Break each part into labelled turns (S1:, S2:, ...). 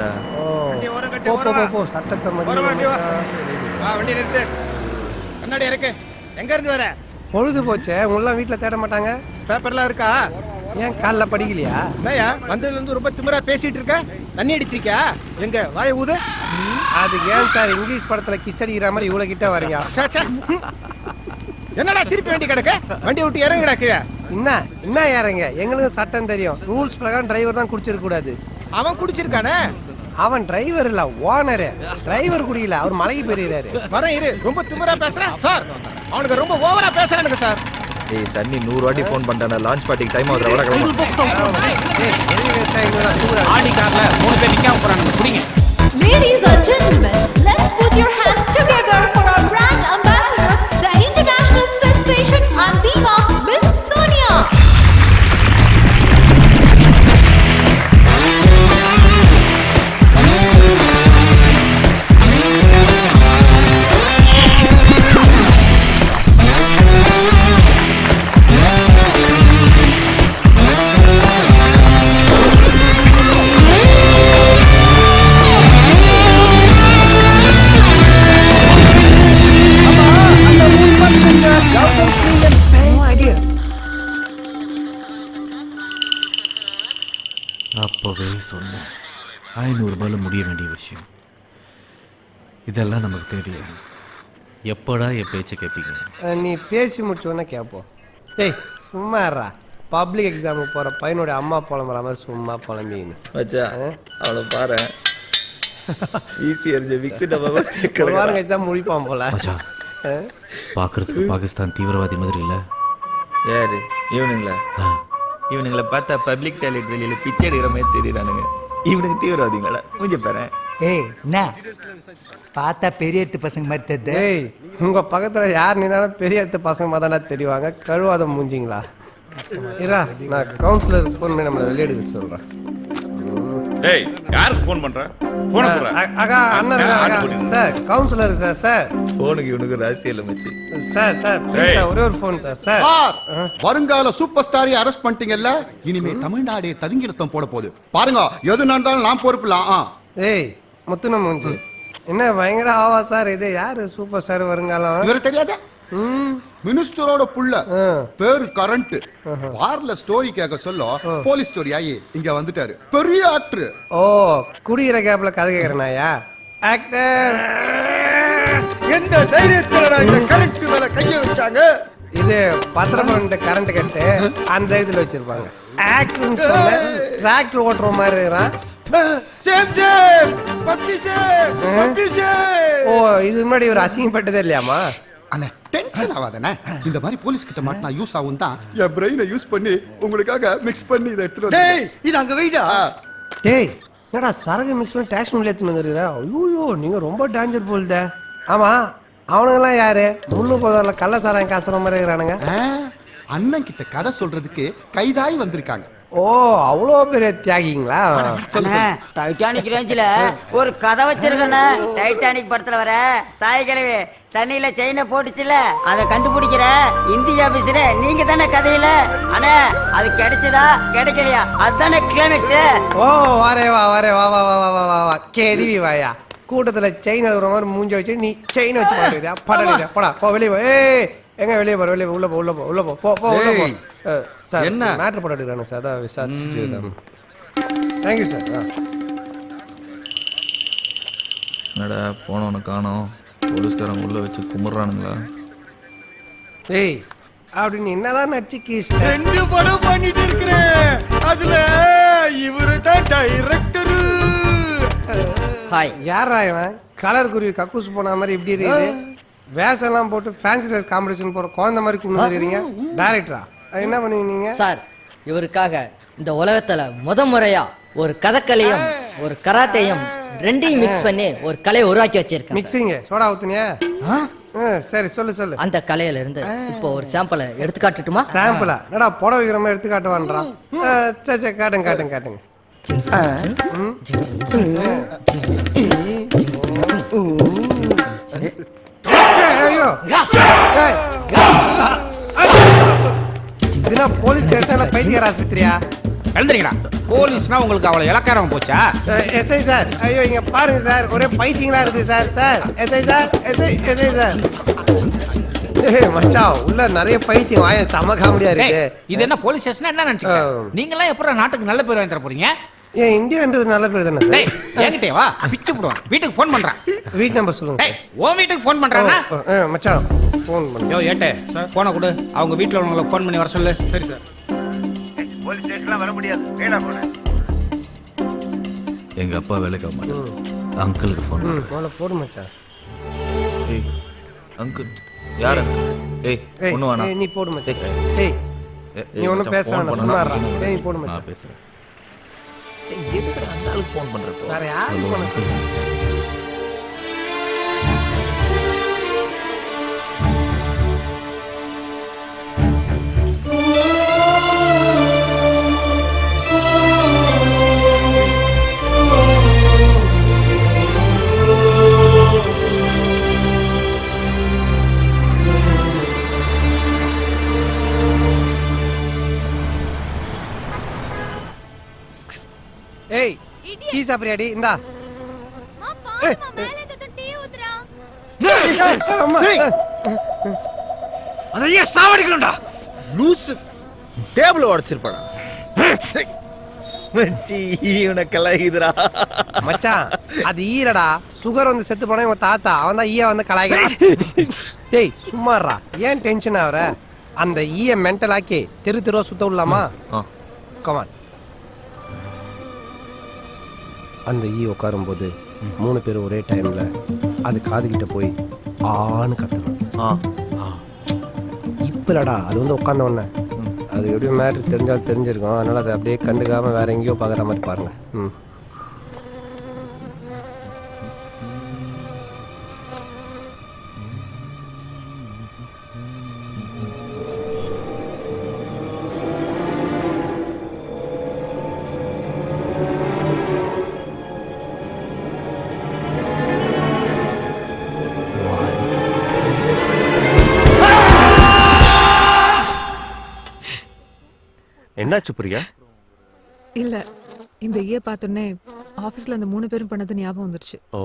S1: கட்டி,
S2: போ, போ, போ, சட்டத்தை
S1: வண்டி வா.
S2: மதியம்
S1: வா வண்டி நிறுத்து. கண்ணாடி இருக்கு எங்க இருந்து வர?
S2: பொழுது போச்சே. உங்களாம் வீட்டில் தேட மாட்டாங்க?
S1: பேப்பர்லாம் இருக்கா?
S2: ஏன் காலைல படிக்கலையா?
S1: இல்லையா வந்ததுல இருந்து ரொம்ப திமிரா பேசிட்டு இருக்க. தண்ணி அடிச்சிருக்கியா? எங்க வாய ஊது.
S2: அதுக்கு ஏன் சார் இங்கிலீஷ் படத்துல கிஸ் அடிக்கிற மாதிரி இவ்வளோ கிட்ட வரீங்க.
S1: என்னடா சிரிப்பு வேண்டி கிடக்கு? வண்டி விட்டு இறங்குடா கீழே.
S2: என்ன? என்ன ஏறங்க எங்களுக்கும் சட்டம் தெரியும். ரூல்ஸ் பிரகாரம் டிரைவர் தான் குடிச்சிருக்க கூடாது.
S1: அவன் குடிச்சிருக்கானே?
S2: அவன் டிரைவர் இல்ல ஓனரு டிரைவர் குடிக்கல அவர் மலைக்கு பெரியறாரு
S1: வரேன் இரு ரொம்ப திமிரா பேசுறேன் சார் அவனுக்கு ரொம்ப ஓவரா பேசுறானுங்க சார்
S3: ஏய் சன்னி நூறு வாட்டி ஃபோன் பண்ணிட்டான லான்ச் பார்ட்டிக்கு டைம் ஆகுது வர கிளம்பு
S4: ஆடி கார்ல மூணு பேர் நிக்காம போறாங்க புடிங்க ஐநூறு ரூபாயில முடிய வேண்டிய விஷயம். இதெல்லாம் நமக்கு தேவையா? எப்படா என் பேச்சை கேட்பீங்க
S2: நீ பேசி முடிச்சோன்னே கேட்போம் டேய் சும்மா இருடா. பப்ளிக் எக்ஸாமுக்கு போற பையனுடைய அம்மா புலம்புற மாதிரி சும்மா புலம்பின்னு.
S3: மச்சா அவனை பாரு. ஈஸி எரிஞ்ச மிக்ஸி டப்பா
S2: ஒரு வாரம் கழிச்சு தான் முடிப்பான் போல.
S4: பார்க்கறதுக்கு பாகிஸ்தான் தீவிரவாதி மாதிரி இல்ல?
S3: யாரு? இவனுங்களா
S4: ஆ,
S3: இவனுங்களை பார்த்தா பப்ளிக் டாய்லெட் வெளியில பிச்சை எடுக்கிற மாதிரி தெரியுறானுங்க. இவனுக்கு தீவிரவாதிங்களா? கொஞ்சம் பாரு.
S5: ஏய் என்ன? பார்த்தா பெரிய எட்டு பசங்க மாதிரி தெரியுது.
S2: டேய் உங்க பக்கத்துல யார் நின்னாலும் பெரிய இடத்து பசங்க மாதிரி தானே தெரிவாங்க. கழுவாத மூஞ்சிங்களா? இரா நான் கவுன்சிலர் ஃபோன் பண்ணி நம்மளை வெளியெடுக்க சொல்றேன்.
S6: டேய் யாருக்கு ஃபோன் பண்ற? போன போற
S2: அ- அக்கா அண்ணன் இருக்காங்க, அக்கா. Sir councillor sir sir.
S3: போனுக்கு இவனுக்கு ராசி இல்லை மச்சி.
S2: சார் சார் ப்ளீஸ்
S6: ஏய்.
S2: சார் ஒரே ஒரு ஃபோன் சார் சார்.
S7: வருங்கால சூப்பர் ஸ்டாரை அரெஸ்ட் பண்ணிட்டீங்கல்ல? இனிமே தமிழ்நாடு ததுங்கிலத்தம் போட போகுது. பாருங்க எது நடந்தாலும் நான் பொறுப்பில்ல ஆ.
S2: ஏய் முத்துன மூஞ்சி. என்ன பயங்கர ஆவா சார் இது? யாரு சூப்பர் ஸ்டார் வருங்காலம்?
S7: இவரு தெரியாத? மினிஸ்டரோட புள்ள. பேரு கரண்ட். பார்ல ஸ்டோரி கேட்க சொல்ல போலீஸ் ஸ்டோரி ஆகி இங்க வந்துட்டாரு. பெரிய ஆக்டர்
S2: ஓ குடிக்கிற கேப்ல கதை கேக்குறனாயா ஆக்டர்
S1: எந்த தைரியத்துல இந்த கரண்ட் மேல கைய வச்சாங்க?
S2: இது பத்திரப்பண்டு கரண்ட் கட்டு அந்த இதுல வச்சிருப்பாங்க. ஆக்டர்னு சொல்ல டிராக்டர் ஓட்டுற மாதிரி இருக்கிறான்.
S1: Same same. Puppy same puppy same.
S2: ஓ இது முன்னாடி ஒரு அசிங்கப்பட்டதே இல்லையாமா
S7: அண்ணா டென்ஷன் ஆகாதண்ணே. இந்த மாதிரி போலீஸ் கிட்ட மாட்டினா யூஸ் ஆகும் தான் என் பிரெயினை யூஸ் பண்ணி உங்களுக்காக மிக்ஸ் பண்ணி இதை எடுத்துட்டு
S1: டேய். இது அங்க வெயிடா
S7: ஆ.
S2: டேய் என்னடா சரகு மிக்ஸ் பண்ணி டேக்ஸ் மில்ல எடுத்துன்னு வந்துருக்கிற? ஐயோ நீங்க ரொம்ப டேஞ்சர் போல்தே ஆமா அவனுங்கெல்லாம் யாரு? முள்ளு போதில் கள்ள சாராயம் காசுற மாதிரி இருக்கிறானுங்க.
S7: அண்ணன் கிட்ட கதை சொல்றதுக்கு கைதாய் வந்திருக்காங்க.
S2: ஓ அவ்வளோ பெரிய தியாகிங்களா?
S8: டைட்டானிக் ரேஞ்சில ஒரு கதை வச்சிருக்கண்ணே. டைட்டானிக் படத்துல வர தாய் கிழவி தண்ணியில செயினை போட்டுச்சுல அதை கண்டுபிடிக்கிற இந்திய ஆபீசர் நீங்க தானே கதையில? அண்ணே அது கிடைச்சதா கிடைக்கலையா? அதுதானே கிளைமேக்ஸ்
S2: ஓ வரே வா வரே வா வா வா வா வா வா வா. கேடிவி வாயா. கூட்டத்துல செயின் எடுக்கிற மாதிரி மூஞ்ச வச்சு நீ செயின் வச்சு மாட்டேறியா படா போடா போ வெளியே போ. ஏய் எங்க வெளியே போற? வெளியே உள்ள போ உள்ள போ உள்ள போ. போ போ உள்ள போ. சார்
S1: என்ன?
S2: மேட்ரு போட்டு எடுக்கிறானு சார். அதான் விசாரிச்சு தேங்க்யூ சார் ஆ.
S3: என்னடா போனவனை காணோம். போலீஸ்காரங்க உள்ள வச்சு கும்பிட்றானுங்களா
S2: ஏய் அப்படி நீ என்னதான் நடிச்சு கீஸ்ட
S1: ரெண்டு படம் பண்ணிட்டு இருக்கிறேன். அதுல இவரு தான் டைரக்டரு
S8: ஹாய்.
S2: யாரா இவன்? கலர் குருவி கக்கூஸ் போன மாதிரி இப்படி இருக்குது. வேஷம்லாம் போட்டு ஃபேன்சி ட்ரெஸ் காம்படிஷன் போற குழந்தை மாதிரி கொண்டு வந்துருக்கீங்க டேரக்டரா என்ன பண்ணுவீங்க
S8: சார் இவருக்காக இந்த உலகத்துல முத முறையா ஒரு கதக்கலையும் ஒரு கராத்தையும் ரெண்டையும் மிக்ஸ் பண்ணி ஒரு கலையை உருவாக்கி வச்சிருக்கேன் சார்.
S2: மிக்சிங் சோடா ஊத்துனியா சரி சொல்லு சொல்லு
S8: அந்த கலையில இருந்து இப்போ ஒரு சாம்பிளை எடுத்து காட்டுட்டுமா
S2: சாம்பிளா என்னடா புடவை வைக்கிற மாதிரி எடுத்து காட்டுவான்றான் சரி சரி காட்டுங்க காட்டுங்க காட்டுங்க இதெல்லாம் போலீஸ் ஸ்டேஷன்ல பைத்தியர் ஆஸ்பத்திரியா
S9: எழுந்திரிக்கடா போலீஸ்னா உங்களுக்கு அவ்வளவு இலக்காரம் போச்சா?
S2: எஸ்ஐ சார் ஐயோ இங்க பாருங்க சார் ஒரே பைத்தியங்களா இருக்கு sir sir SI sir SI SI sir மச்சான் உள்ள நிறைய பைத்தியம் வாய செம காமெடியா
S9: இது என்ன போலீஸ் ஸ்டேஷன் என்ன நினைச்சீங்க நீங்க எல்லாம் நாட்டுக்கு நல்ல பேர் வாங்கி தர போறீங்க?
S2: ஏன் இந்தியான்றது நல்ல பேர் தானே
S9: டேய்
S2: சார்
S9: என்கிட்டே வா. பிச்சு போடுவான். வீட்டுக்கு ஃபோன் பண்றேன்.
S2: வீட் நம்பர் சொல்லுங்க
S9: டேய் உன் வீட்டுக்கு ஃபோன் பண்றானா
S2: சார் ஓ, ஓ, மச்சான் ஃபோன் பண்ணு.
S9: யோ ஏட்டே போனை கொடு. அவங்க வீட்ல உள்ளவங்களை ஃபோன் பண்ணி வர சொல்லு.
S1: சரி சார்.
S4: எங்க அப்பா வேலைக்கு ஆக மாட்டார். அங்கிளுக்கு ஃபோன்
S2: முதல்ல போடு மச்சான்.
S3: ஏய் அங்கிள் யார்? ஏய்
S2: ஏய்
S3: ஒண்ணு வேணாம்.
S2: ஏய், நீ போடு மச்சான். ஏய் நீ
S3: மச்சான்,
S2: பேச வேணாம் சும்மா இருடா. ஏய் நீ போடு மச்சான்.
S4: நான் பேசுறேன்.
S3: ஏய், எதுக்குடா அந்த ஆளுக்கு ஃபோன் பண்றப்போ
S2: வேற யாருக்கு டீ சாப்பிடுறியாடி இந்தா.
S9: அதையே சாவடிக்கணும்டா.
S3: லூசு. டேபிள் உடைச்சிருப்பாடா மச்சி இவனுக்கெல்லாம் இதுடா.
S2: மச்சான் அது ஈரடா சுகர் வந்து செத்து போனா உன் தாத்தா அவன் தான் ஈய வந்து கலாய்க்கிறான். டேய் சும்மாறா ஏன் டென்ஷன் ஆகுற? அந்த ஈய மென்டல் ஆக்கி தெரு தெருவா சுத்த விடலாமா. கமான் அந்த ஈ உட்காரும் போது மூணு பேரும் ஒரே டைம்ல அது காதுகிட்ட போய் ஆன்னு கத்தணும்
S3: ஆ.
S2: இப்பலடா அது வந்து உட்கார்ந்த உடனே. அது எப்படியும் மேட்ரு தெரிஞ்சால் தெரிஞ்சிருக்கும். அதனால அதை அப்படியே கண்டுக்காம வேற எங்கேயோ பார்க்குற மாதிரி பாருங்க. ம்.
S10: என்னாச்சு பிரியா?
S11: இல்ல இந்த ஈய பார்த்தோன்னே ஆபீஸ்ல அந்த மூணு பேரும் பண்ணது ஞாபகம் வந்துருச்சு.
S10: ஓ.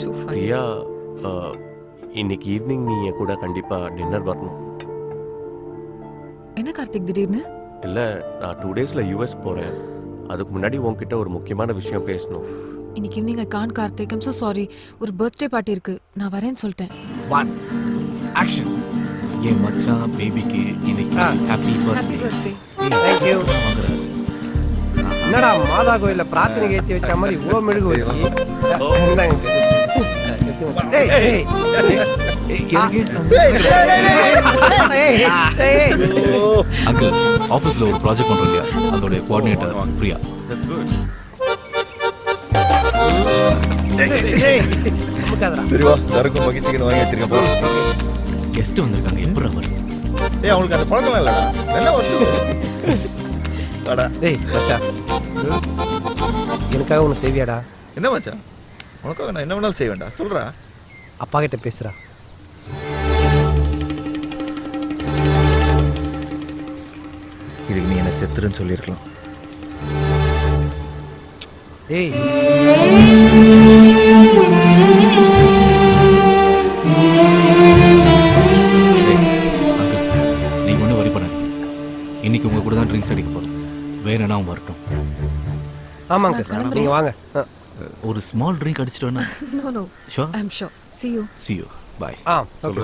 S11: Too funny.
S10: பிரியா இன்னைக்கு ஈவினிங் நீ என் கூட கண்டிப்பா டின்னர் வரணும்.
S11: என்ன கார்த்திக் திடீர்னு?
S10: இல்ல நான் டூ டேஸ்ல யூஎஸ் போறேன். அதுக்கு முன்னாடி உன்கிட்ட ஒரு முக்கியமான விஷயம் பேசணும்.
S11: இன்னைக்கு evening I can't Karthik. I'm so sorry ஒரு பர்த்டே பார்ட்டி இருக்கு. நான் வரேன்னு சொல்லிட்டேன்.
S4: ஒன் ஆக்ஷன் என் மச்சான் பேபிக்கு இன்னைக்கு ஹாப்பி பர்த்டே
S11: பர்த்டே
S2: தேங்க்யூ என்னடா மாதா கோயில்ல பிரார்த்தனை ஏத்தி வச்ச மாதிரி இவ்வளவு மெழுகு வச்சு.
S4: அங்கிள் ஆபீஸ்ல ஒரு ப்ராஜெக்ட் பண்றோம் இல்லையா அதோட கோஆர்டினேட்டர் பிரியா.
S3: சரி வா சரக்கு மகிழ்ச்சிக்கு வாங்கி வச்சிருக்கேன் போ
S4: கெஸ்ட் வந்திருக்காங்க. எப்படி அவர்
S3: ஏய் அவங்களுக்கு அந்த பழக்கம் இல்லடா. என்ன வருஷம் வாடா.
S2: டேய், மச்சான். எனக்காக ஒன்று செய்வியாடா?
S3: என்ன மச்சான் உனக்காக நான் என்ன வேணாலும் செய்வேன்டா. சொல்றா.
S2: அப்பா கிட்ட பேசுறா.
S3: இதுக்கு நீ என்ன செத்துருன்னு சொல்லியிருக்கலாம்.
S2: ஏய். ஆமாங்க நீங்க வாங்க.
S4: ஒரு ஸ்மால் ட்ரிங்க் அடிச்சிட்டு வேணா
S11: no no
S4: sure
S11: I am sure see you.
S4: See you bye
S2: ஆ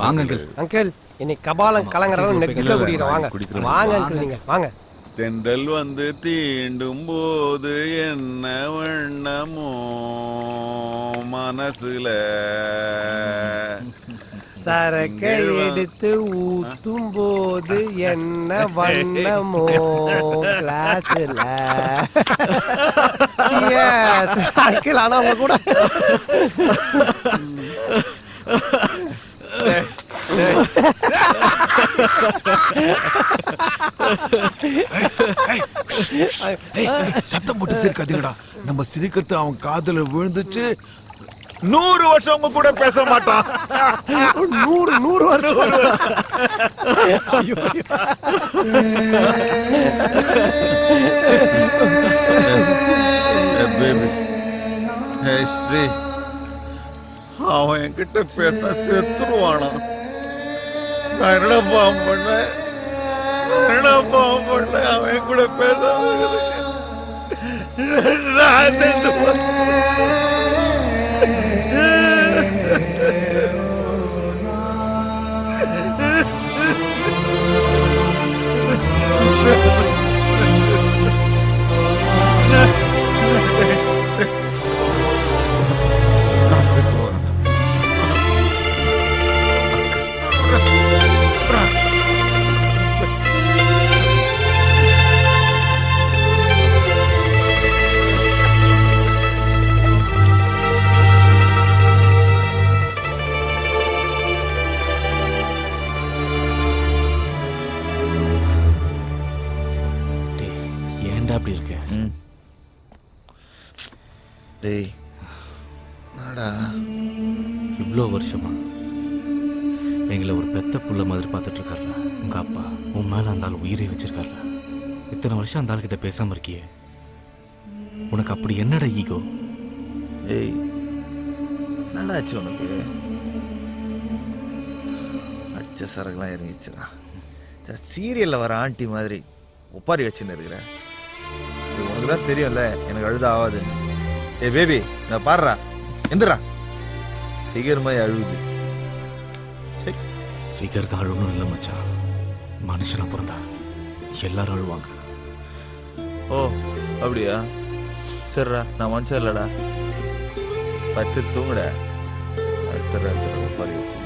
S4: வாங்க அங்கிள்
S2: அங்கிள் இன்னைக்கு கபாலம் கலங்குறவங்க நெட்டில் குடிக்கிறோம் வாங்க. வாங்க அங்கிள் நீங்க வாங்க.
S6: தென்றல் வந்து தீண்டும் போது என்ன வண்ணமோ மனசுல?
S2: சரக்கை எடுத்து ஊத்தும் போது என்ன வண்ணமோ? கிளாஸ்ல. அங்கிள் ஆனா கூட.
S1: சத்தம் போட்டு சிரிக்காதீங்கடா. நம்ம சிரிக்கிறது அவன் காதல விழுந்துச்சு.
S6: நூறு வருஷம் உங்க கூட பேச மாட்டான்
S2: நூறு நூறு வருஷம்.
S6: ஸ்ரீ அவன் என்கிட்ட பேச செத்துருவானா? நான் என்னடா பாவம் பண்ணேன்? நான் என்னடா பாவம் பண்ணேன்? அவன் கூட இருக்கிறதுக்கு. நான் செத்து
S4: உன் மேல அந்த ஆள் உயிரை வச்சிருக்காருல. இத்தனை வருஷம் அந்த ஆள்கிட்ட பேசாம இருக்கியே. உனக்கு அப்படி என்னடா ஈகோ?
S3: ஏய் என்னடா ஆச்சு உனக்கு? அச்ச சரக்குலாம் இறங்கிச்சுடா சீரியல்ல வர ஆண்டி மாதிரி ஒப்பாரி வச்சுன்னு இருக்கிறேன் இது உனக்கு தான் தெரியும்ல எனக்கு அழுத ஆகாதுன்னு ஏ பேபி நான் பாடுறா எந்திரா. ஃபிகர் மாதிரி அழுகுது
S4: ஃபிகர் தான் அழுணும் இல்லை மச்சான். மனுஷனா பிறந்தா. எல்லாரும் அழுவாங்க.
S3: ஓ அப்படியா? சரிடா நான் மனுஷன் இல்லடா. பத்து தூங்குடா. அடுத்த ராத்திரி ஒப்பாரி வச்சு.